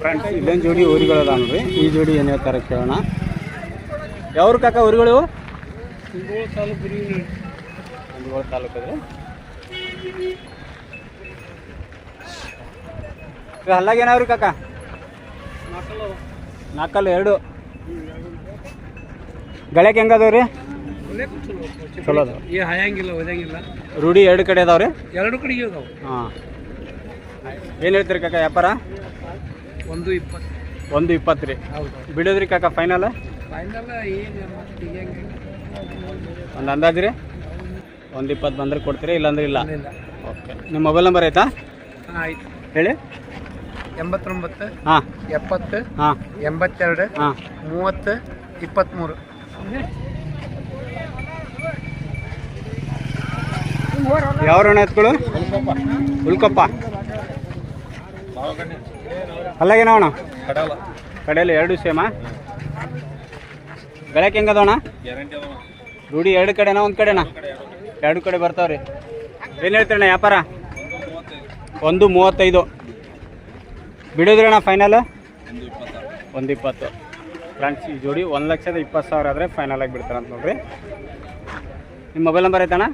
Friends ಇಲ್ಲೊಂದು ಜೋಡಿ ಊರಿಗಳು ಅದಾವ ನೋಡ್ರಿ? ಈ ಜೋಡಿ ಏನು ಹೇಳ್ತಾರೆ ಕೇಳೋಣ. ಯಾವ್ರ ಕಾಕ ಊರುಗಳು? ಕುಂದಗೋಳ ತಾಲೂಕು ಅದ್ರಿ ಇವು ಹಲ್ಲಾಗ ಏನಾವ್ರಿ ಕಾಕ? ನಾಲ್ಕಲ್ಲ ಎರಡು. ಗಳಕ್ಕೆ ಹೆಂಗದವ್ರಿ ಚಲೋ ಅದಾವ. ರೂಢಿ ಎರಡು ಕಡೆ ಅದಾವ್ರಿ? ಎರಡು ಕಡೆಗೆ ಹಾಂ. ಏನು ಹೇಳ್ತೀರಿ ಕಾಕ ವ್ಯಾಪಾರ? ಒಂದು ಇಪ್ಪತ್ತು. ಒಂದು ಇಪ್ಪತ್ತು ರೀ. ಹೌದು. ಬಿಡೋದ್ರಿ ಕಾಕ ಫೈನಲ್ ಒಂದು ಅಂದಾಜು ರೀ? ಒಂದು ಇಪ್ಪತ್ತು ಬಂದ್ರೆ ಕೊಡ್ತೀರಿ ಇಲ್ಲಾಂದ್ರೆ ಇಲ್ಲ? ಓಕೆ ನಿಮ್ಮ ಮೊಬೈಲ್ ನಂಬರ್ ಆಯ್ತಾ? ಆಯ್ತು. ಹೇಳಿ. ಎಂಬತ್ತೊಂಬತ್ತು ಹಾಂ. ಎಪ್ಪತ್ತು ಹಾಂ. ಎಂಬತ್ತೆರಡು ಹಾಂ. ಮೂವತ್ತು ಇಪ್ಪತ್ತ್ಮೂರು ಯಾವ ಹುಲ್ಕಪ್ಪ ಎತ್ಗಳು ಉಳ್ಕೊಪ್ಪ ಅಲ್ಲಾಗೇನವಣ ಕಡೆಯಲ್ಲಿ ಎರಡು ಸೇಮಾ? ಬೆಳಕ್ಕೆ ಹೆಂಗದವಣ ರೂಢಿ ಎರಡು ಕಡೆನಾ ಒಂದು ಕಡೆನಾ? ಎರಡು ಕಡೆ ಬರ್ತಾವ್ರಿ ಏನು ಹೇಳ್ತೀರಣ್ಣ ವ್ಯಾಪಾರ? ಒಂದು ಮೂವತ್ತೈದು. ಬಿಡೋದ್ರಣ್ಣ ಫೈನಲ್ ಒಂದು ಇಪ್ಪತ್ತು. ಫ್ರೆಂಡ್ಸ್ ಈ ಜೋಡಿ ಒಂದು ಲಕ್ಷದ ಇಪ್ಪತ್ತು ಸಾವಿರ ಆದರೆ ಫೈನಲ್ ಆಗಿ ಬಿಡ್ತಾರಂತ ನೋಡ್ರಿ. ನಿಮ್ಮ ಮೊಬೈಲ್ ನಂಬರ್ ಐತಣ್ಣ?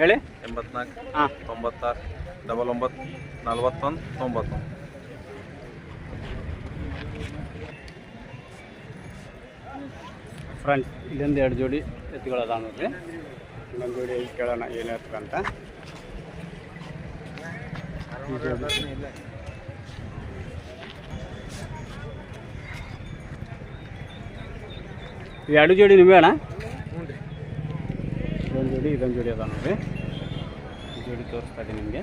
ಹೇಳಿ. ಎಂಬತ್ನಾಲ್ಕು ಹಾಂ. ತೊಂಬತ್ತಾರು ಡಬಲ್ ಒಂಬತ್ತು ನಲ್ವತ್ತೊಂದು ತೊಂಬತ್ತೊಂದು. ಫ್ರೆಂಡ್ಸ್ ಇಲ್ಲಿಂದ ಎರಡು ಜೋಡಿ ಎತ್ತುಗಳು ಅದಾವ ನೋಡ್ರಿ. ಇನ್ನೊಂದು ಜೋಡಿ ಕೇಳೋಣ ಏನು ಈ ಎರಡು ಜೋಡಿ ನಿಮಗೆ ಅಣ್ಣ? ಇದೊಂದು ಜೋಡಿ ಇದೊಂದು ಜೋಡಿ ಅದಾವ ನೋಡ್ರಿ. ಜೋಡಿ ತೋರಿಸ್ತಾ ಇದ್ದೀನಿ ನಿಮಗೆ.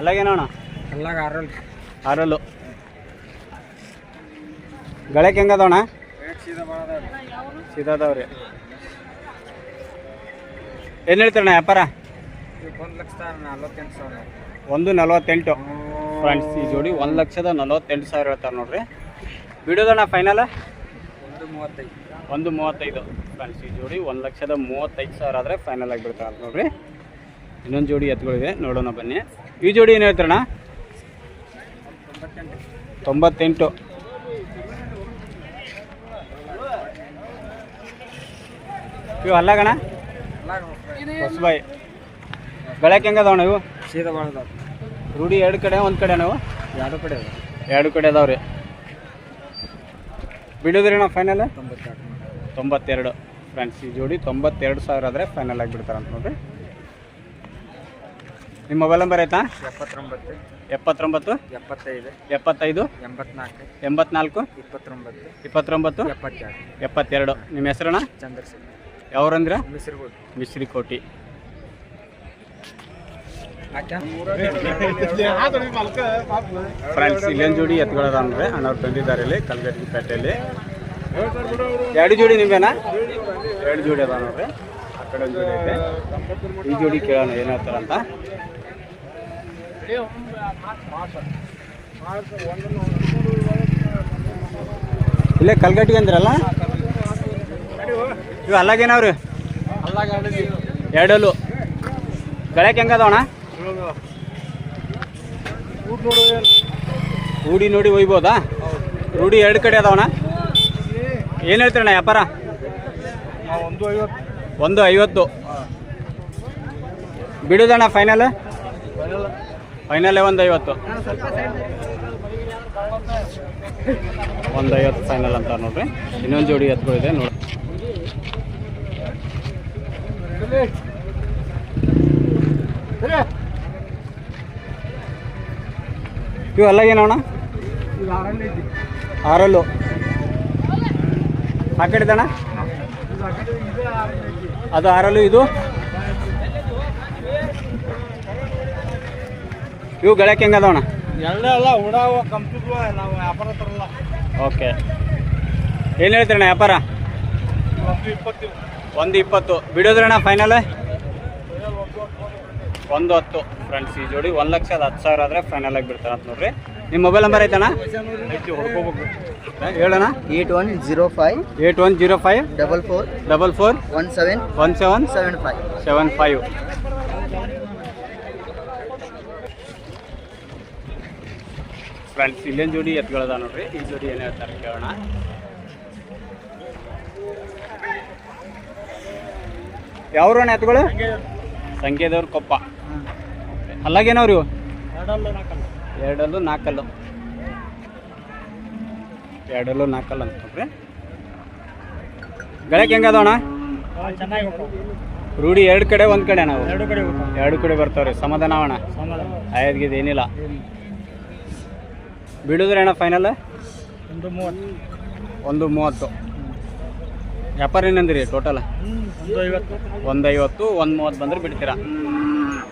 ಅಲ್ಲಾಗೇನೋ ಅಣ್ಣ? ಅಲ್ಲಾಗ ಆರಲ್ ಆರಲ್ಲು ಗಳಕ್ಕೆ ಹೆಂಗದವಣ ಸೀದಾದವ್ರಿ ಏನು ಹೇಳ್ತಾರಣ ವ್ಯಾಪಾರ? ಒಂದು ನಲ್ವತ್ತೆಂಟು. ಫ್ರೆಂಡ್ಸ್, ಈ ಜೋಡಿ ಒಂದು ಲಕ್ಷದ ನಲವತ್ತೆಂಟು ಸಾವಿರ ಹೇಳ್ತಾರೆ ನೋಡ್ರಿ. ಬಿಡೋದಣ್ಣ ಫೈನಲ್ ಒಂದು ಮೂವತ್ತೈದು. ಒಂದು ಮೂವತ್ತೈದು ಫ್ರೆಂಡ್ಸ್, ಈ ಜೋಡಿ ಒಂದು ಲಕ್ಷದ ಮೂವತ್ತೈದು ಸಾವಿರ ಆದರೆ ಫೈನಲ್ ಆಗಿಬಿಡ್ತಾರೆ ನೋಡ್ರಿ. ಇನ್ನೊಂದು ಜೋಡಿ ಎತ್ತುಗಳಿದೆ ನೋಡೋಣ ಬನ್ನಿ. ಈ ಜೋಡಿ ಏನು ಹೇಳ್ತಾರಣ್ಣ? ತೊಂಬತ್ತೆಂಟು. ಇವು ಅಲ್ಲಾಗಣ? ಹೊಸಬಾಯಿ ಬೆಳಕ್ ಹೆಂಗದವಣ ಇವು? ಸೀದಾ ರೂಢಿ ಎರಡು ಕಡೆ ಒಂದು ಕಡೆ ನಾವು ಎರಡು ಕಡೆ ಎರಡು ಕಡೆ ಅದಾವ್ರಿ. ಬಿಡೋದ್ರಿ ನಾವು ಫೈನಲ್ ತೊಂಬತ್ತೆರಡು. ಫ್ರೆಂಡ್ಸ್ ಈ ಜೋಡಿ ತೊಂಬತ್ತೆರಡು ಸಾವಿರ ಆದರೆ ಫೈನಲ್ ಅಂತ ನೋಡ್ರಿ. ನಿಮ್ಮ ಮೊಬೈಲ್ ನಂಬರ್ ಆಯ್ತಾ? ಎಪ್ಪತ್ತೊಂಬತ್ತು. ಎಪ್ಪತ್ತೊಂಬತ್ತು? ಎಪ್ಪತ್ತೈದು. ಎಪ್ಪತ್ತೈದು? ಎಂಬತ್ನಾಲ್ಕು. ಎಂಬತ್ನಾಲ್ಕು? ಇಪ್ಪತ್ತೊಂಬತ್ತು. ಇಪ್ಪತ್ತೊಂಬತ್ತು? ಎಪ್ಪತ್ತೆರಡು. ಎಪ್ಪತ್ತೆರಡು. ನಿಮ್ಮ ಹೆಸರಣ್ಣ? ಚಂದ್ರಶೇಖರ್. ಯಾವ್ರಂದ್ರ? ಮಿಶ್ರಿಕೋಟಿ ಫ್ರೆಂಡ್ಸ್ ಇಲ್ಲೊಂದು ಜೋಡಿ ಎತ್ಕೊಳ್ಳೋದ ಅಂದ್ರೆ ಅಣ್ಣವ್ರು ತಂದಿದ್ದಾರೆ ಇಲ್ಲಿ ಕಲ್ಗಟ್ಟಿ ಪೇಟೆಯಲ್ಲಿ ಎರಡು ಜೋಡಿ ನಿಂಬೇನಾ ಎರಡು ಜೋಡಿ ಅದ ನೋಡ್ರಿ. ಆ ಕಡೆ ಒಂದು ಜೋಡಿ ಐತೆ. ಈ ಜೋಡಿ ಕೇಳೋಣ ಏನು ಹೇಳ್ತಾರಂತ ಇಲ್ಲೇ ಕಲ್ಗಟ್ಟಿಗೆ ಅಂದ್ರಲ್ಲ? ಇವು ಅಲ್ಲಾಗೇನವ್ರಿ ಎರಡಲ್ಲು. ಗಳಕ್ಕೆ ಹೆಂಗದವಣ ರೂಢಿ ನೋಡಿ ಒಯ್ಬೋದಾ? ರೂಢಿ ಎರಡು ಕಡೆ ಅದಾವಣ ಏನು ಹೇಳ್ತೀರಣ್ಣ ವ್ಯಾಪಾರ? ಒಂದು ಐವತ್ತು. ಬಿಡುದಣ್ಣ ಫೈನಲ್ ಫೈನಲ್ಲೇ ಒಂದು ಐವತ್ತು. ಒಂದು ಐವತ್ತು ಫೈನಲ್ ಅಂತ ನೋಡ್ರಿ. ಇನ್ನೊಂದು ಜೋಡಿ ಎತ್ಗಳಿದೆ ನೋಡಿ ಇವು ಅಲ್ಲ ಏನಣ್ಣ ಆರಲ್ಲು. ಆ ಕಡೆದಣ್ಣ ಅದು ಆರಲ್ಲು ಇದು? ಇವು ಗಳಕ್ಕೆ ಹೆಂಗದವಣ ಎಲ್ಲ ಅಲ್ಲ ಉಡಾವ ಕಂಪ್ಯೂಟರ್ ನಾವು ವ್ಯಾಪಾರ ಓಕೆ. ಏನು ಹೇಳ್ತೀರಣ್ಣ ವ್ಯಾಪಾರ? ಒಂದು ಇಪ್ಪತ್ತು. ಬಿಡೋದ್ರಣ ಫೈನಲ್ ಒಂದು ಹತ್ತು. ಫ್ರೆಂಡ್ಸ್ ಈ ಜೋಡಿ ಒಂದು ಲಕ್ಷದ ಹತ್ತು ಸಾವಿರ ಆದರೆ ಫೈನಲ್ ಆಗಿ ಬಿಡ್ತಾರೆ ಅಂತ ನೋಡ್ರಿ. ನಿಮ್ಮ ಮೊಬೈಲ್ ನಂಬರ್ ಐತಣ್ಣ? ಹೇಳೋಣ eight one zero five eight one zero five. Double four double four. One seven one seven. Seven five. Seven five. Friends ಇಲ್ಲೇನು ಜೋಡಿ ಎತ್ಗಳದ ನೋಡ್ರಿ? ಈ ಜೋಡಿ ಏನು ಹೇಳ್ತಾರೆ ಕೇಳೋಣ. ಯಾವ್ರಣ್ಣ ಎತ್ತುಗಳು? ಸಂಖ್ಯೆದವ್ರ ಕೊಪ್ಪ. ಅಲ್ಲಾಗೇನವ್ರಿ ಇವು? ಎರಡಲ್ಲೂ ನಾಲ್ಕಲ್ಲು. ಎರಡಲ್ಲೂ ನಾಲ್ಕಲ್ಲ. ಅಂತ ನೋಡ್ರಿ ಗಳಕ್ಕೆ ಹೆಂಗದಣ್ಣ ಚೆನ್ನಾಗಿ ರೂಢಿ ಎರಡು ಕಡೆ ಒಂದು ಕಡೆ ನಾವು. ಎರಡು ಕಡೆ ಎರಡು ಕಡೆ ಬರ್ತಾವ್ರಿ. ಸಮಾಧಾನ ಅವಣ ಆಯ್ದ್ಗಿದ್ ಏನಿಲ್ಲ. ಬಿಡುದ್ರೆ ಅಣ್ಣ ಫೈನಲ್ ಒಂದು ಮೂವತ್ತು. ವ್ಯಾಪಾರ ಏನಂದ್ರಿ ಟೋಟಲ್ ಒಂದು ಐವತ್ತು ಒಂದು ಐವತ್ತು ಒಂದು ಮೂವತ್ತು ಬಂದ್ರೆ ಬಿಡ್ತೀರಾ?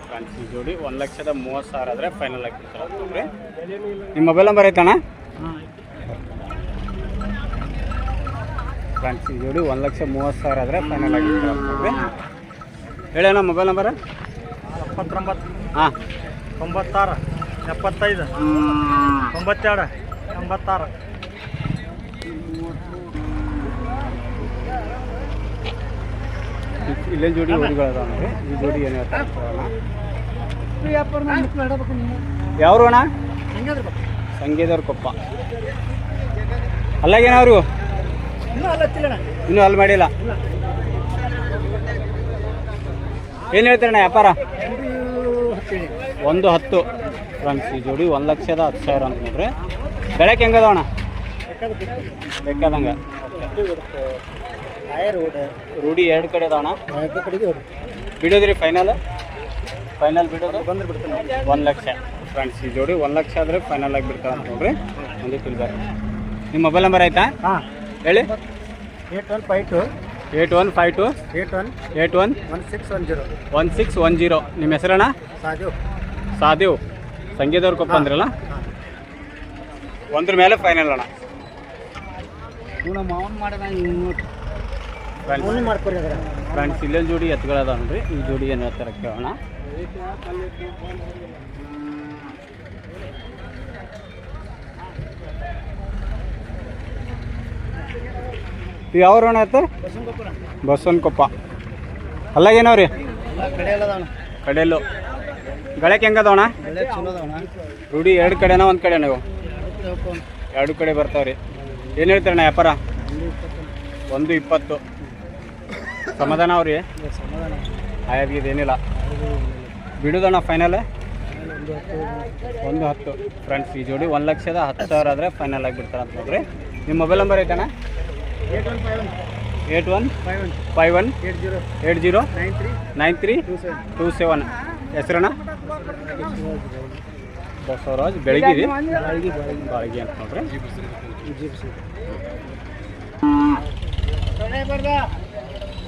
ಫ್ರಾನ್ಸಿ ಈ ಜೋಡಿ ಒಂದು ಲಕ್ಷದ ಮೂವತ್ತು ಸಾವಿರ ಆದರೆ ಫೈನಲ್ ಆಗಿ ಬಿಡ್ತೀರಾ ನಿಮ್ಮ ಮೊಬೈಲ್ ನಂಬರ್ ಐತಣ್ಣ? ಫ್ರಾನ್ಸಿ ಜೋಡಿ ಒಂದು ಲಕ್ಷ ಮೂವತ್ತು ಸಾವಿರ ಆದರೆ ಫೈನಲ್ ಆಗಿ ಹೇಳಣ್ಣ ಮೊಬೈಲ್ ನಂಬರ್ ಎಪ್ಪತ್ತೊಂಬತ್ತು. ಹಾಂ. ತೊಂಬತ್ತಾರು. ಎಪ್ಪತ್ತೈದು. ತೊಂಬತ್ತೆರಡು. ಎಂಬತ್ತಾರು. ಇಲ್ಲೇ ಜೋಡಿ ಊರುಗಳದಾವ ನೋಡ್ರಿ ಈ ಜೋಡಿ ಏನು ಹೇಳ್ತಾರೆ ಯಾವ್ರು ಅಣ್ಣ? ಸಂಗೀತವ್ರ ಕೊಪ್ಪ. ಅಲ್ಲಾಗೇನವ್ರು ಇನ್ನೂ ಅಲ್ಲಿ ಮಾಡಿಲ್ಲ. ಏನು ಹೇಳ್ತಾರಣ್ಣ ವ್ಯಾಪಾರ? ಒಂದು ಹತ್ತು ಫ್ರೆಂಡ್ಸ್ ಈ ಜೋಡಿ ಒಂದು ಲಕ್ಷದ ಹತ್ತು ಸಾವಿರ ಅಂತ ನೋಡ್ರಿ. ಬೆಳಕ್ಕೆ ಹೆಂಗದವಣ್ಣ ಬೇಕಾದಂಗೆ. ರೂಢಿ ಎರಡು ಕಡೆ ಅದಾವಣ ಬಿಡೋದ್ರಿ ಫೈನಲ್ ಫೈನಲ್ ಬಿಡೋದು? ಬಂದ್ರೆ ಬಿಡ್ತೀನಿ ಒಂದು ಲಕ್ಷ. ಫ್ರೆಂಡ್ಸ್ ಈ ಜೋಡಿ ಒಂದು ಲಕ್ಷ ಆದರೆ ಫೈನಲ್ ಆಗಿ ಬಿಡ್ತಾರೆ ಅಂತ ನೋಡ್ರಿ. ಒಂದು ತಿಳ್ಬೇಕು ನಿಮ್ಮ ಮೊಬೈಲ್ ನಂಬರ್ ಆಯ್ತಾ? ಹಾಂ. ಹೇಳಿ. Eight one five two eight one five two eight one eight one one six one zero one six one zero ನಿಮ್ಮ ಹೆಸರಣ್ಣ? ಸಾದೇವ್. ಸಂಗೀತವ್ರ ಕೊಪ್ಪ ಅಂದ್ರಲ್ಲ? ಒಂದ್ರ ಮೇಲೆ ಫೈನಲ್ ಅಣ್ಣ. ಮಾವನ್ ಮಾಡಿದ ಫ್ರೆಂಡ್ಸ್ ಇಲ್ಲೆಲ್ಲ ಫ್ರೆಂಡ್ಸ್ ಇಲ್ಲೊಂದು ಜೋಡಿ ಎತ್ಗಳದಾವನ್ರಿ? ಈ ಜೋಡಿ ಏನು ಹೇಳ್ತಾರೆ ಕೇಳೋಣ. ಯಾವ ಅಣ್ಣ ಆಯ್ತು ಬಸವನ ಕೊಪ್ಪ ಅಲ್ಲಾಗೇನವ್ರಿ ಕಡೆಯಲ್ಲು ಗಳಕ್ಕೆ ಹೆಂಗದವಣ? ರೂಢಿ ಎರಡು ಕಡೆನ ಒಂದು ಕಡೆ ನೀವು ಎರಡು ಕಡೆ ಬರ್ತಾವ್ರಿ. ಏನು ಹೇಳ್ತಾರಣ್ಣ ವ್ಯಾಪಾರ? ಒಂದು ಇಪ್ಪತ್ತು. ಸಮಾಧಾನ ಅವ್ರಿ ಸಮಾಧಾನ. ಆಯಾದ್ಗಿದ್ ಏನಿಲ್ಲ. ಬಿಡುದಣ್ಣ ಫೈನಲ್ ಒಂದು ಹತ್ತು. ಫ್ರೆಂಡ್ಸ್ ಈ ಜೋಡಿ ಒಂದು ಲಕ್ಷದ ಹತ್ತು ಸಾವಿರ ಆದರೆ ಫೈನಲ್ ಆಗಿಬಿಡ್ತಾರೆ ಅಂತ ನೋಡ್ರಿ. ನಿಮ್ಮ mobile number ಐತಣ್ಣ? Eight one five one. Eight one five one five one eight zero. Eight zero nine three. Nine three two seven ಹೆಸರಣ್ಣ Basavaraj Belagiri. ಬಾಳಿಗೆ ಅಂತ ನೋಡ್ರಿ.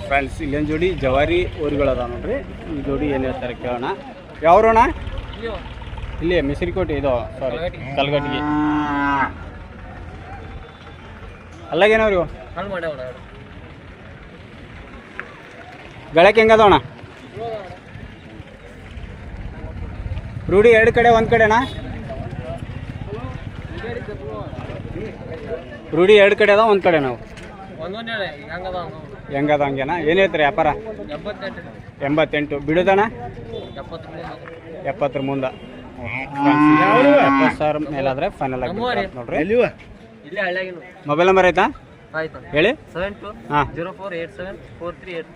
ಫ್ರೆಂಡ್ಸ್ ಇಲ್ಲೊಂದು ಜೋಡಿ ಜವಾರಿ ಊರುಗಳದ ನೋಡ್ರಿ. ಈ ಜೋಡಿ ಏನು ಹೇಳ್ತಾರೆ ಕೇಳೋಣ. ಯಾವ್ರಣ ಇಲ್ಲಿ ಮಿಸಿರಿಕೋಟೆ, ಇದು ಸಾರಿ ಕಲ್ಗಟ್ಟಿಗೆ ಅಲ್ಲಾಗೇನವ್ರಿ? ಗಳಕ್ಕೆ ಹೆಂಗದವಣ ರೂಢಿ ಎರಡು ಕಡೆ, ಒಂದು ಕಡೆನಾ? ರೂಢಿ ಎರಡು ಕಡೆ ಅದ ಒಂದು ಕಡೆ ನಾವು? ಹೆಂಗದ ಹಂಗೇನಾ? ಏನು ಹೇಳ್ತೀರಿ ವ್ಯಾಪಾರ? ಎಂಬತ್ತೆಂಟು. ಬಿಡುದಣ್ಣ? ಎಪ್ಪತ್ತರ ಮುಂದೆ. ಎಪ್ಪತ್ತು ಸಾವಿರ ಮೇಲಾದ್ರೆ ಫೈನಲ್ ಆಗಿ ನೋಡ್ರಿ. ಮೊಬೈಲ್ ನಂಬರ್ ಆಯ್ತಾ. ಹೇಳಿ. ಸೆವೆನ್ ಟು ಹಾಂ. Zero four eight seven four three eight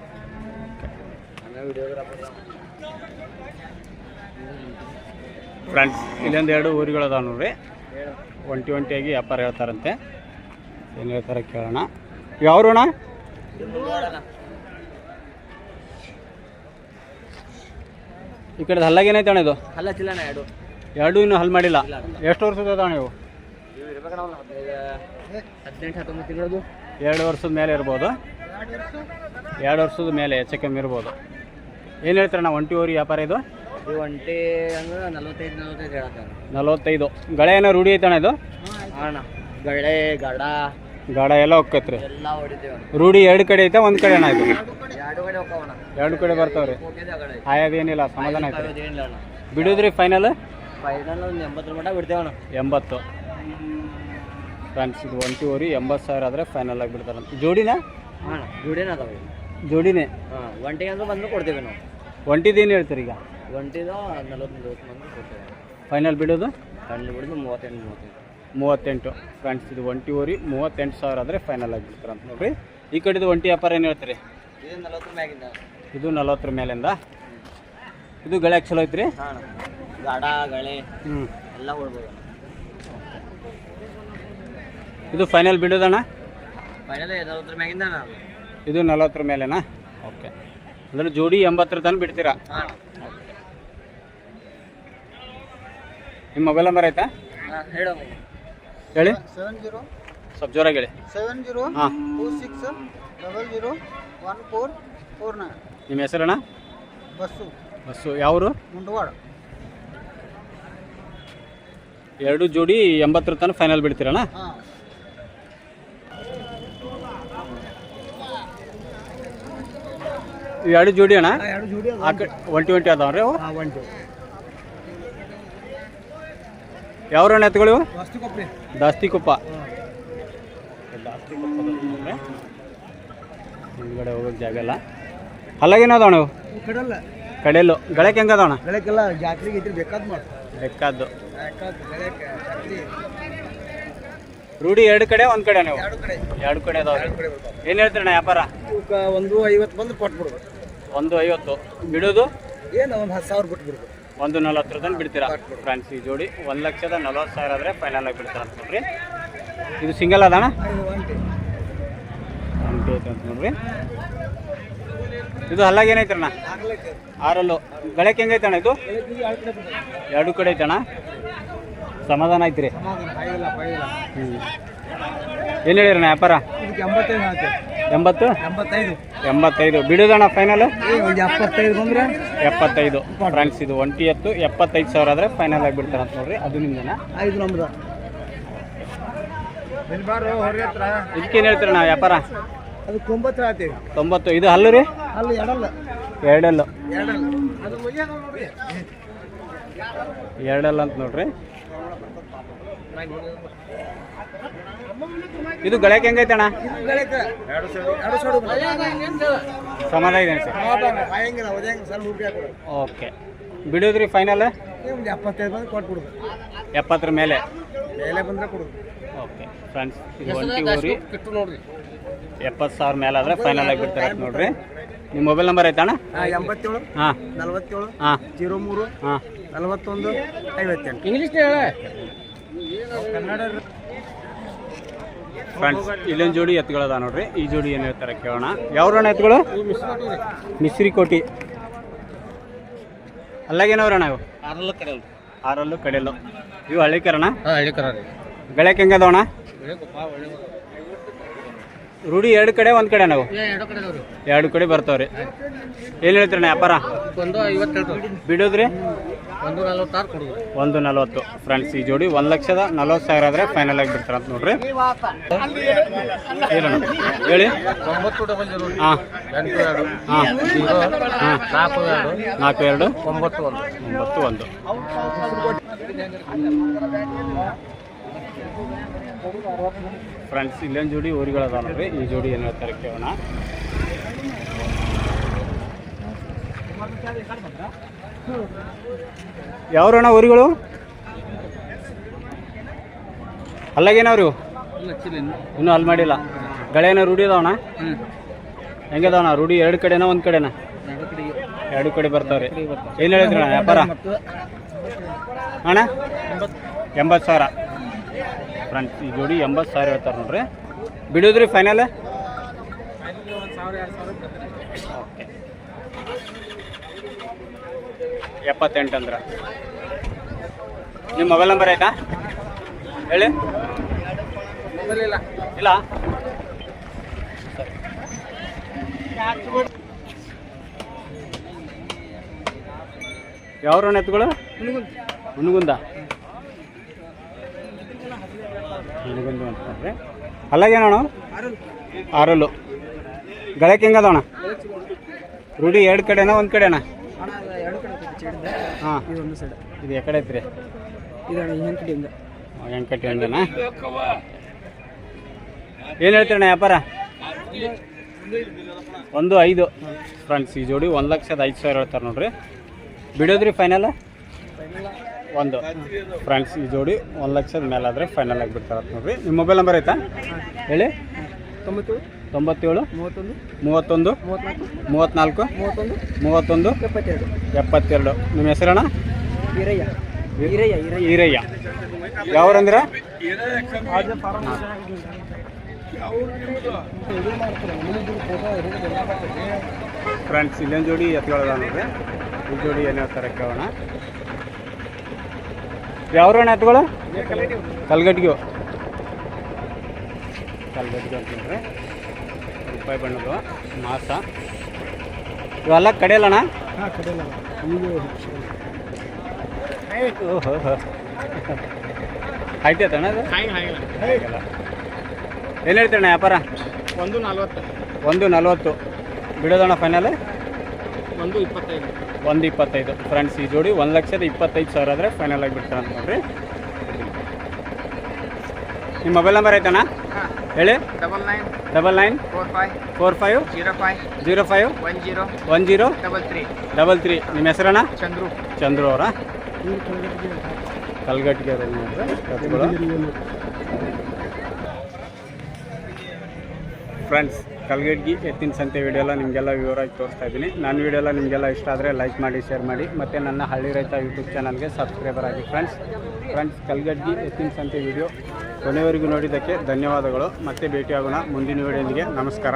friends ಇಲ್ಲೊಂದು ಎರಡು ಊರುಗಳು ಅದಾವೆ ನೋಡ್ರಿ. ಒಂಟಿ ಒಂಟಿಯಾಗಿ ವ್ಯಾಪಾರ ಹೇಳ್ತಾರಂತೆ. ಏನು ಹೇಳ್ತಾರೆ ಕೇಳೋಣ. ಯಾವ್ರು ಅಣ್ಣ? ಈ ಕಡೆ ಹಲ್ಲಾಗ ಏನೈತೆ ಅಣ್ಣ ಇದು? ಹಲ್ಲ ಚಿಲ್ಲಣ ಎರಡು. ಎರಡು ಇನ್ನೂ ಹಲ್ ಮಾಡಿಲ್ಲ. ಎಷ್ಟು ವರ್ಷದ ಅಣ್ಣ ನೀವು? ಇವು ಹದಿನೆಂಟು ಹತ್ತೊಂಬತ್ತು ತಿಂಗಳದು ಎರಡು ವರ್ಷದ ಮೇಲೆ ಇರ್ಬೋದು. ಎರಡು ವರ್ಷದ ಮೇಲೆ ಹೆಚ್ಚು ಕಮ್ಮಿ ಇರ್ಬೋದು. ಏನು ಹೇಳ್ತಾರೆ ನಾವು ಒಂಟಿ ಊರಿ ವ್ಯಾಪಾರ ಇದು? ಇದು ಒಂಟಿ ಅಂದ್ರೆ ನಲ್ವತ್ತೈದು ನಲ್ವತ್ತೈದು ಹೇಳ್ತಾರೆ ನಲವತ್ತೈದು. ಗಳೆ ಏನೋ ರೂಢಿ ಐತಣ್ಣ ಇದು? ಅಣ್ಣ. ಗಳೆ ಗಡ ಗಾಡ ಎಲ್ಲ ಹೋಗ್ತೈತ್ರಿ ಎಲ್ಲ ಹೊಡಿತೇವೆ ರೂಢಿ ಎರಡು ಕಡೆ ಐತೆ ಒಂದು ಕಡೆ ಏನಾಯ್ತು ಎರಡು ಕಡೆ ಹೋಗ್ತಾವಣ್ಣ ಎರಡು ಕಡೆ ಬರ್ತಾವ್ರಿ. ಆಯೋದೇನಿಲ್ಲ ಸಮಾಧಾನ ಆಯ್ತು ಬಿಡುದ್ರಿ ಫೈನಲ್ ಫೈನಲ್ ಒಂದು ಎಂಬತ್ತರ ಮಟ್ಟ ಎಂಬತ್ತು. ಫ್ರೆಂಡ್ಸ್ ಇದು ಒಂಟಿ ಓರಿ ಎಂಬತ್ತು ಸಾವಿರ ಆದರೆ ಫೈನಲ್ ಆಗಿ ಬಿಡ್ತಾರೆ ಜೋಡಿನಾ? ಹಾಂ ಜೋಡಿನ ಅದಾವೆ ಜೋಡಿನೇ? ಹಾಂ ಒಂಟಿಗೆ ಅಂದ್ರೆ ಬಂದು ಕೊಡ್ತೇವೆ ನಾವು. ಒಂಟಿದೇನು ಹೇಳ್ತೀರಿ ಈಗ? ಒಂಟಿದ ನಲ್ವತ್ತು ನಲ್ವತ್ತು ಮಂದಿ ಕೊಡ್ತೇವೆ ಫೈನಲ್ ಬಿಡೋದು? ಫೈನಲ್ ಬಿಡೋದು ಮೂವತ್ತೆಂಟು ಮೂವತ್ತೆಂಟು. ಮೂವತ್ತೆಂಟು. ಫ್ರೆಂಡ್ಸ್ ಇದು ಒಂಟಿ ಊರಿ ಮೂವತ್ತೆಂಟು ಸಾವಿರ ಆದರೆ ಫೈನಲ್ ಆಗಿರ್ತಾರೆ ಅಂತ ನೋಡ್ರಿ. ಈ ಕಡೆದು ಒಂಟಿ ವ್ಯಾಪಾರ ಏನು ಹೇಳ್ತೀರಿ? ಇದು ನಲವತ್ತರ ಮೇಲಿಂದ? ಇದು ಗಳೆ ಚಲೋ ಐತ್ರಿ? ಹ್ಞೂ ಇದು ಫೈನಲ್ ಬಿಡೋದಣ್ಣ? ಇದು ನಲವತ್ತರ ಮೇಲೆನಾ? ಓಕೆ ಅಂದ್ರೆ ಜೋಡಿ ಎಂಬತ್ತರ ತನಕ ಬಿಡ್ತೀರಾ? ನಿಮ್ಮ ಮೊಬೈಲ್ ನಂಬರ್ ಆಯ್ತಾ? ಹೇಳೋ ಹೇಳಿ. Seven zero. ಸ್ವಲ್ಪ ಜೋರಾಗಿ ಹೇಳಿ. ಸೆವೆನ್ ಜೀರೋ ಹಾಂ. Two six double zero one four four nine. ನಿಮ್ಮ ಹೆಸರಣ್ಣ ಬಸ್ಸು. ಬಸ್ಸು. ಯಾವರು? ಮುಂಡವಾಡ. ಎರಡು ಜೋಡಿ ಎಂಬತ್ತರ ತನಕ ಫೈನಲ್ ಬಿಡ್ತೀರಣ್ಣ ಹಾಂ. ಇವು ಎರಡು ಜೋಡಿ ಅಣ್ಣ? ಎರಡು ಜೋಡಿ ಆ ಕಡೆ ಒಂಟಿ ಒಂಟಿ ಅದಾವ್ರಿ ಅವು? ಹಾಂ ಒಂದು ಯಾವ್ರಣ್ಣ ಎತ್ತುಗಳು? ದಾಸ್ತಿಕೊಪ್ಪ. ಹಿಂದ್ಗಡೆ ಹೋಗೋಕೆ ಜಾಗ ಇಲ್ಲ. ಅಲ್ಲಾಗೇನು ಅದಾವಣ ಇವು? ಕಡಲ್ಲ. ಕಡೆಯಲ್ಲು ಗಳಕ್ಕೆ ಹೆಂಗೆ ಅದಾವಣ ಜಾತ್ರೆಗೆ ಇದ್ರೆ ಬೇಕಾದ್ ಮಾಡಿ ಬೇಕಾದ್ದು. ರೂಢಿ ಎರಡು ಕಡೆ ಒಂದು ಕಡೆ ನೀವು? ಎರಡು ಕಡೆ. ಬರ್ತಾವೆ. ಏನು ಹೇಳ್ತೀರಣ್ಣ ವ್ಯಾಪಾರ? ಒಂದು ಐವತ್ತು ಬಂದು ಕೊಟ್ಬಿಡ್ಬೇಕು. ಒಂದು ಐವತ್ತು. ಬಿಡೋದು? ಏನು ಒಂದು ಹತ್ತು ಸಾವಿರ ಬಿಟ್ಟು ಬಿಡ್ಬೇಕು ಒಂದು ನಲವತ್ತು ತನಕ ಬಿಡ್ತೀರಾ? ಫ್ರೆಂಡ್ಸ್ ಈ ಜೋಡಿ. ಒಂದು ಲಕ್ಷದ ನಲವತ್ತು ಸಾವಿರ ಆದರೆ ಫೈನಲ್ ಆಗಿ ಬಿಡ್ತಾರೆ ಅಂತ ನೋಡ್ರಿ. ಇದು ಸಿಂಗಲ್ ಅದಣ್ಣ ಅಂತ ನೋಡ್ರಿ ಇದು ಹಲ್ಲಾಗ ಏನೈತಣ್ಣ ಆರಲ್ಲು. ಗಳಕ್ಕೆ ಹೆಂಗೈತಣ್ಣ ಇದು? ಎರಡು ಕಡೆ ಐತಣ್ಣ ಸಮಾಧಾನ ಐತ್ರಿ. ಹ್ಞೂ ಏನು ಹೇಳಿರಣ್ಣ ವ್ಯಾಪಾರ? ಎಂಬತ್ತು? ಎಂಬತ್ತೈದು. ಬಿಡುದಣ್ಣ ಫೈನಲ್ ಎಪ್ಪತ್ತೈದು ಬಂದ್ರೆ? ಎಪ್ಪತ್ತೈದು. ಫ್ರೆಂಡ್ಸ್ ಇದು ಒಂಟಿ ಎತ್ತು ಎಪ್ಪತ್ತೈದು ಸಾವಿರ ಆದರೆ ಫೈನಲ್ ಆಗಿ ಬಿಡ್ತಾರೆ ಅಂತ ನೋಡ್ರಿ. ಅದು ನಿಮ್ದೇನ? ಐದು ನಮ್ದು. ಇದಕ್ಕೇನು ಹೇಳ್ತೀರಣ್ಣ ವ್ಯಾಪಾರ? ತೊಂಬತ್ತು ಹೇಳ್ತೀವಿ ತೊಂಬತ್ತು. ಇದು ಹಲ್ಲು ರೀ? ಅಲ್ಲಿ ಎರಡಲ್ಲ. ಎರಡಲ್ಲ ಅಂತ ನೋಡ್ರಿ. ಇದು ಗಳಕ್ಕೆ ಹೆಂಗೈತೆ ಅಣ್ಣ? ಸಮಾಧಾನ ಇದೆ ಸರ್ ಓಕೆ. ಬಿಡೋದ್ರಿ ಫೈನಲ್ ಎಪ್ಪತ್ತರ ಮೇಲೆ. ಮೇಲೆ ಬಂದ್ರೆ ಕೊಡುದು ಓಕೆ ಫ್ರೆಂಡ್ಸ್ ಇದು ಒಂಟಿ ಊರಿ ಎಪ್ಪತ್ತು ಸಾವಿರ ಮೇಲೆ ಆದರೆ ಫೈನಲ್ ಆಗಿ ಬಿಡ್ತಾರೆ ನೋಡ್ರಿ. ನಿಮ್ಮ ಮೊಬೈಲ್ ನಂಬರ್ ಐತಣ್ಣ ಎಂಬತ್ತೇಳು ಹಾಂ. ನಲವತ್ತೇಳು ಹಾಂ. ಜೀರೋ ಮೂರು ಹಾಂ. ನಲವತ್ತೊಂದು ಐವತ್ತೆಂಟು. ಇಂಗ್ಲೀಷ್ ಹೇಳ. ಕನ್ನಡ ಫ್ರೆಂಡ್ಸ್ ಇಲ್ಲೊಂದು ಜೋಡಿ ಎತ್ತುಗಳದ ನೋಡ್ರಿ. ಈ ಜೋಡಿ ಏನು ಹೇಳ್ತಾರೆ ಕೇಳೋಣ. ಯಾವ್ರಣ್ಣ ಎತ್ತುಗಳು ಮಿಸ್ರಿ ಕೋಟಿ ಅಲ್ಲಾಗೇನವ್ರಣ್ಣ ಇವು? ಆರಲ್ಲೂ ಕಡೆ ಆರಲ್ಲೂ ಕಡೆಯಲ್ಲ ಇವು ಹಳ್ಳಿಕರಣ ಕರಣ ರೀ. ಗಳಕ್ಕೆ ಹೆಂಗದವಣ ರೂಢಿ ಎರಡು ಕಡೆ ಒಂದು ಕಡೆ ನಾವು ಎರಡು ಕಡೆ ಅದಾವ್ರಿ ಎರಡು ಕಡೆ ಬರ್ತಾವ್ರಿ ಏನು ಹೇಳ್ತೀರಣ್ಣ ವ್ಯಾಪಾರ? ಬಿಡೋದ್ರಿ? ಒಂದು ನಲ್ವತ್ತು ಫ್ರೆಂಡ್ಸ್ ಈ ಜೋಡಿ ಒಂದು ಲಕ್ಷದ ನಲವತ್ತು ಸಾವಿರ ಆದರೆ ಫೈನಲ್ ಆಗಿ ಬಿಡ್ತಾರೆ ಅಂತ ನೋಡ್ರಿ. ಹೇಳಿ. ಒಂಬತ್ತು ಡಬಲ್ ಜೀರೋ ಹಾಂ. ಎಂಟು ಎರಡು. ಹಾಂ. ಜೀರೋ. ಹಾಂ. ನಾಲ್ಕು ಎರಡು. ನಾಲ್ಕು ಎರಡು. ಒಂಬತ್ತು ಒಂದು. ಒಂಬತ್ತು ಒಂದು. ಫ್ರೆಂಡ್ಸ್ ಇಲ್ಲೊಂದು ಜೋಡಿ ಊರಿಗಳದ ನೋಡ್ರಿ. ಈ ಜೋಡಿ ಏನು ಹೇಳ್ತಾರೆ ಕೇಳೋಣ. ಯಾವ್ರಣ್ಣ ಊರುಗಳು? ಅಲ್ಲಾಗೇನವ್ರಿ? ಇನ್ನು ಅಲ್ಲಿ ಮಾಡಿಲ್ಲ. ಗಳೇನ ರೂಢಿ ಅದಾವಣ್ಣ? ಹ್ಞೂ ಹೆಂಗದವಣ್ಣ? ರೂಢಿ ಎರಡು ಕಡೆನ ಒಂದು ಕಡೆನ? ಎರಡು ಕಡೆ ಬರ್ತಾವ್ರಿ. ಏನು ಹೇಳಿದ್ರಣ್ಣ? ವ್ಯಾಪಾರ? ಅಣ್ಣ? ಎಂಬತ್ತು ಸಾವಿರ. ಫ್ರೆಂಡ್ಸ್ ಈ ಜೋಡಿ ಎಂಬತ್ತು ಸಾವಿರ ಹೇಳ್ತಾರೆ ನೋಡ್ರಿ. ಬಿಡೋದ್ರಿ ಫೈನಲ್ ಎಪ್ಪತ್ತೆಂಟು ಅಂದ್ರೆ. ನಿಮ್ಮ ಮೊಬೈಲ್ ನಂಬರ್ ಆಯ್ತಾ? ಹೇಳಿ. ಇಲ್ಲ. ಯಾವ ರೋಣ ಎತ್ತುಗಳು? ಹುಣಗುಂದ ಹುಣಗುಂದ ಅಣ್ಣ ನೋಡ್ರಿ ಅಲ್ಲಾಗೇನಣ್ಣ ಆರಲ್ಲು. ಗಳಕ್ಕೆ ಹೆಂಗದೋಣ ರೂಢಿ ಎರಡು ಕಡೆನಾ ಒಂದು ಕಡೆನಾ? ಸೈಡ್ ಇದು ಎಕಡೆ ಐತ್ರಿ? ವೆಂಕಟಿ ಏನು ಹೇಳ್ತೀರಣ್ಣ ವ್ಯಾಪಾರ? ಒಂದು ಐದು. ಫ್ರೆಂಡ್ಸ್ ಈ ಜೋಡಿ ಒಂದು ಲಕ್ಷದ ಐದು ಸಾವಿರ ಹೇಳ್ತಾರೆ ನೋಡ್ರಿ. ಬಿಡೋದ್ರಿ ಫೈನಲ್ ಒಂದು. ಫ್ರೆಂಡ್ಸ್ ಈ ಜೋಡಿ ಒಂದು ಲಕ್ಷದ ಮೇಲಾದ್ರೆ ಫೈನಲ್ ಆಗಿ ಬಿಡ್ತಾರೆ ನೋಡ್ರಿ. ನಿಮ್ಮ ಮೊಬೈಲ್ ನಂಬರ್ ಐತಾ? ಹೇಳಿ. ತೊಂಬತ್ತು ತೊಂಬತ್ತೇಳು? ಮೂವತ್ತೊಂದು? ಮೂವತ್ತೊಂದು? ಮೂವತ್ತ್ನಾಲ್ಕು ಮೂವತ್ತೊಂದು? ಮೂವತ್ತೊಂದು? ಎಪ್ಪತ್ತೆರಡು? ಎಪ್ಪತ್ತೆರಡು. ನಿಮ್ಮ ಹೆಸರಣ್ಣ? ಈರಯ್ಯ ಈರಯ್ಯ ಈರಯ್ಯ ಈರಯ್ಯ ಯಾವ್ರಂದ್ರ? ಫ್ರೆಂಡ್ಸ್ ಇಲ್ಲೊಂದು ಜೋಡಿ ಎತ್ಕೊಳ್ಳೋದ ನೋಡ್ರಿ. ಈ ಜೋಡಿ ಏನು ಹೇಳ್ತಾರೆ ಕೇಳೋಣ. ಯಾವ್ರಣ್ಣ ಎತ್ಗಳು ಕಲ್ಗಟ್ಟಿಗೆ. ಕಲ್ಗಟ್ಟಿಗೆ ಅಂತಂದ್ರೆ ರೂಪಾಯಿ ಬಣ್ಣದು ಮಾಸ. ಇವೆಲ್ಲ ಕಡೆಯಲ್ಲಣ್ಣ? ಓಹೋ ಹೈಟ್ ಐತಣ್ಣ ಅದು. ಏನು ಹೇಳ್ತೀರಣ್ಣ ವ್ಯಾಪಾರ? ಒಂದು ನಲ್ವತ್ತು. ಒಂದು ನಲ್ವತ್ತು. ಬಿಡೋದಣ್ಣ ಫೈನಲ್ ಒಂದು ಇಪ್ಪತ್ತೈದು. ಒಂದು ಇಪ್ಪತ್ತೈದು. ಫ್ರೆಂಡ್ಸ್ ಈ ಜೋಡಿ ಒಂದು ಲಕ್ಷದ ಇಪ್ಪತ್ತೈದು ಸಾವಿರ ಆದರೆ ಫೈನಲ್ ಆಗಿ ಬಿಡ್ತಾರೆ ಅಂತ ನೋಡ್ರಿ. ನಿಮ್ಮ ಮೊಬೈಲ್ ನಂಬರ್ ಐತಣ್ಣ? ಹೇಳಿ. Double nine double nine four five four five zero five zero five one zero one zero double three double three ನಿಮ್ಮ ಹೆಸರಣ್ಣ? ಚಂದ್ರು. ಚಂದ್ರು ಅವರ? ಕಲ್ಗಟ್ಟಿಗೆ ಫ್ರೆಂಡ್ಸ್ ಕಲ್ಗಡ್ಗಿ ಎತ್ತಿನ ಸಂತೆ ವಿಡಿಯೋ ಎಲ್ಲ ನಿಮಗೆಲ್ಲ ವಿವರವಾಗಿ ತೋರಿಸ್ತಾ ಇದ್ದೀನಿ. ನನ್ನ ವಿಡಿಯೋ ಎಲ್ಲ ನಿಮಗೆಲ್ಲ ಇಷ್ಟ ಆದರೆ ಲೈಕ್ ಮಾಡಿ ಶೇರ್ ಮಾಡಿ. ಮತ್ತು ನನ್ನ ಹಳ್ಳಿ ರೈತ ಯೂಟ್ಯೂಬ್ ಚಾನಲ್ಗೆ ಸಬ್ಸ್ಕ್ರೈಬರ್ ಆಗಿ. ಫ್ರೆಂಡ್ಸ್ ಫ್ರೆಂಡ್ಸ್ ಕಲ್ಗಡ್ಗಿ ಎತ್ತಿನ ಸಂತೆ ವಿಡಿಯೋ ಕೊನೆವರೆಗೂ ನೋಡಿದ್ದಕ್ಕೆ ಧನ್ಯವಾದಗಳು. ಮತ್ತೆ ಭೇಟಿಯಾಗೋಣ ಮುಂದಿನ ವೇಳೆಯೊಂದಿಗೆ ನಮಸ್ಕಾರ.